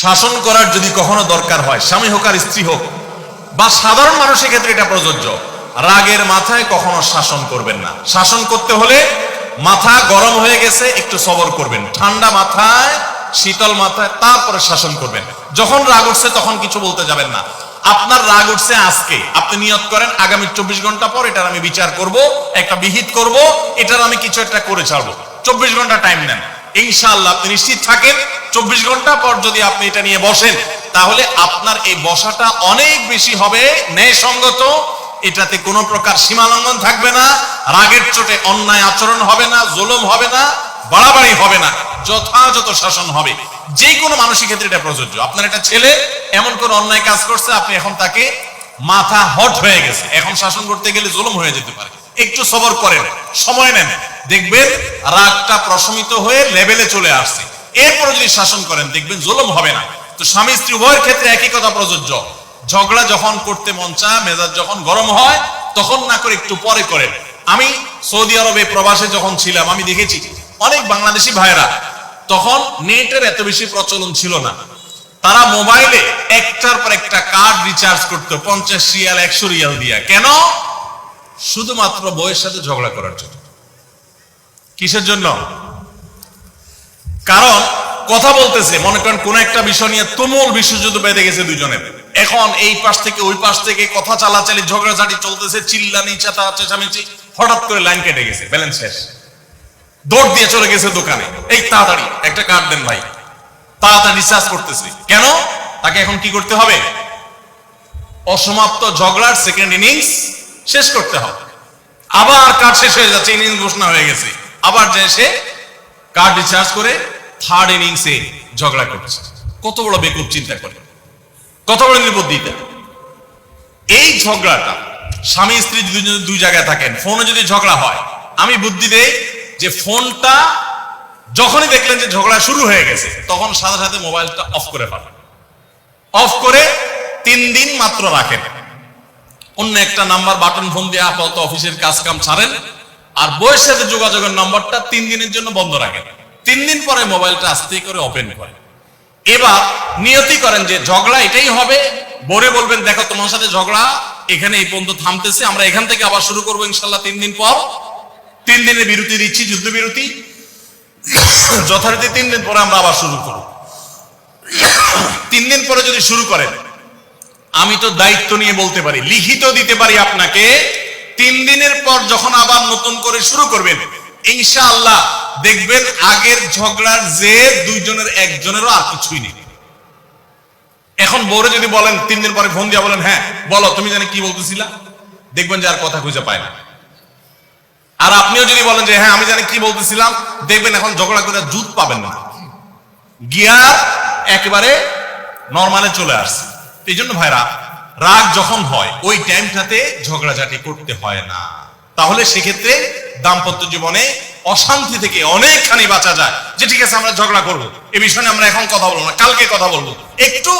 শাসন করার যদি কখনো দরকার হয়, স্বামী হোক আর স্ত্রী হোক, বা সাধারণ মানুষের ক্ষেত্রে এটা প্রযোজ্য, রাগের মাথায় কখনো শাসন করবেন না। শাসন করতে হলে মাথা গরম হয়ে গেছে, একটু সবর করবেন। ঠান্ডা মাথায়, শীতল মাথায়, তারপরে শাসন করবেন। যখন রাগ উঠছে, তখন কিছু বলতে যাবেন না। আপনার রাগ উঠছে আজকে, আপনি নিয়ত করেন, আগামী চব্বিশ ঘণ্টা পর এটার আমি বিচার করব, একটা বিহিত করব, এটার আমি কিছু একটা করে ছাড়বো। চব্বিশ ঘণ্টা টাইম নেন। ইনশাল্লাহ আপনি নিশ্চিত থাকেন চব্বিশ ঘণ্টা পর যদি আপনি এটা নিয়ে বসেন, তাহলে আপনার এই বসাটা অনেক বেশি হবে। ন্যায়সঙ্গত, এটাতে কোনো প্রকার সীমালঙ্ঘন থাকবে না, রাগের চোটে অন্যায় আচরণ হবে না, জুলুম হবে না, বাড়াবাড়ি হবে না, যথাযথ শাসন হবে। যে কোনো মানুষের ক্ষেত্রে এটা প্রযোজ্য। আপনার একটা ছেলে এমন কোন অন্যায় কাজ করছে, আপনি এখন তাকে মাথা হট হয়ে গেছে। এখন শাসন করতে গেলে জুলুম হয়ে যেতে পারে। একটু সবর করেন, সময় নেন। দেখবেন রাগটা প্রশমিত হয়ে লেভেলে চলে আসছে। এরপরে যদি শাসন করেন, দেখবেন জুলুম হবে না। তো স্বামী স্ত্রী উভয়ের ক্ষেত্রে একই কথা প্রযোজ্য। ঝগড়া যখন করতে মন চায়, মেজাজ যখন গরম হয়, তখন না করে একটু পরে করেন। আমি সৌদি আরবে প্রবাসে যখন ছিলাম, আমি দেখেছি অনেক বাংলাদেশি ভাইরা তখন নেটের এত বেশি প্রচলন ছিল না। তারা মোবাইলে একটার পর একটা কার্ড রিচার্জ করতো, পঞ্চাশ রিয়াল, একশো রিয়াল দিয়া। কেন? শুধুমাত্র বইয়ের সাথে ঝগড়া করার জন্য। কিসের জন্য? কারণ, কথা বলতেছে, মনে করেন কোন একটা বিষয় নিয়ে তুমুল বিশ্বযুদ্ধ বেঁধে গেছে দুজনের এখন এই পাশ থেকে ওই পাশ থেকে কথা চালাচালি, ঝগড়াঝাটি চলতেছে, চিল্লানি চেতা চেঁচামেচি, হঠাৎ করে লাইন কেটে গেছে, ব্যালেন্স শেষ। দৌড় দিয়ে চলে গেছে দোকানে। এই তাড়াতাড়ি, একটা কার্ড দেন ভাই। তাড়াতাড়ি রিচার্জ করতেছে। কেন? তাকে এখন কি করতে হবে? অসমাপ্ত ঝগড়ার সেকেন্ড ইনিংস শেষ করতে হবে। আবার কার্ড শেষ হয়ে যাচ্ছে ইনিংস ঘোষণা হয়ে গেছে। আবার যে সে কার্ড রিচার্জ করে থার্ড ইনিংসে ঝগড়া করছে। কত বড় বেকুব চিন্তা করে। কত বড় নির্বুদ্ধিতা এই ঝগড়াটা স্বামী স্ত্রী দুজন দুই জায়গায় থাকেন, ফোনে যদি ঝগড়া হয়, আমি বুদ্ধি দেই যে ফোনটা যখনই দেখলেন যে ঝগড়া শুরু হয়ে গেছে, তখন সাথে সাথে মোবাইলটা অফ করে ফেলেন। অফ করে তিন দিন মাত্র রাখেন। অন্য একটা নাম্বার বাটন ফোন দিয়ে আপাতত অফিসের কাজ কাম ছাড়েন, আর বইয়ের সাথে যোগাযোগের নম্বরটা তিন দিনের জন্য বন্ধ রাখেন। তিন দিন পরে মোবাইলটা আস্তে করে ওপেন করেন এবার নিয়তি করেন যে ঝগড়া এটাই হবে। বরে বলবেন, দেখো, তোমার সাথে ঝগড়া, এখানে এই পর্যন্ত থামতেছে, আমরা এখান থেকে আবার শুরু করব ইনশাল্লাহ তিন দিন পর। তিন দিনের বিরতি দিচ্ছি যুদ্ধ বিরতি। যথারীতি তিন দিন পরে আমরা আবার শুরু করব। তিন দিন পরে যদি শুরু করেন, আমি তো দায়িত্ব নিয়ে বলতে পারি, লিখিত দিতে পারি আপনাকে তিন দিনের পর যখন আবার নতুন করে শুরু করবেন ইনশাআল্লাহ দেখবেন আগের ঝগড়ার যে দুইজনের একজনেরও আর কিছুই নেই। এখন বউরে যদি বলেন, তিন দিন পরে ফোন দিয়া বলেন হ্যাঁ বলো, তুমি জানি কি বলতেছিলা? দেখবেন যে আর কথা খুঁজে পায় না। আর আপনিও যদি বলেন যে হ্যাঁ আমি জানি কি বলতেছিলাম, দেখবেন এখন ঝগড়া করে জুত পাবেন না। গিয়ার একেবারে নর্মালে চলে আসছে। এই জন্য ভাইরা, রাগ যখন হয়, ওই টাইমটাতে ঝগড়াঝাটি করতে হয় না। তাহলে সেক্ষেত্রে দাম্পত্য জীবনে অশান্তি থেকে অনেকখানি বাঁচা যায়। যে ঠিক আছে আমরা ঝগড়া করব, এ বিষয়ে আমরা এখন কথা বলব না, কালকে কথা বলব। একটু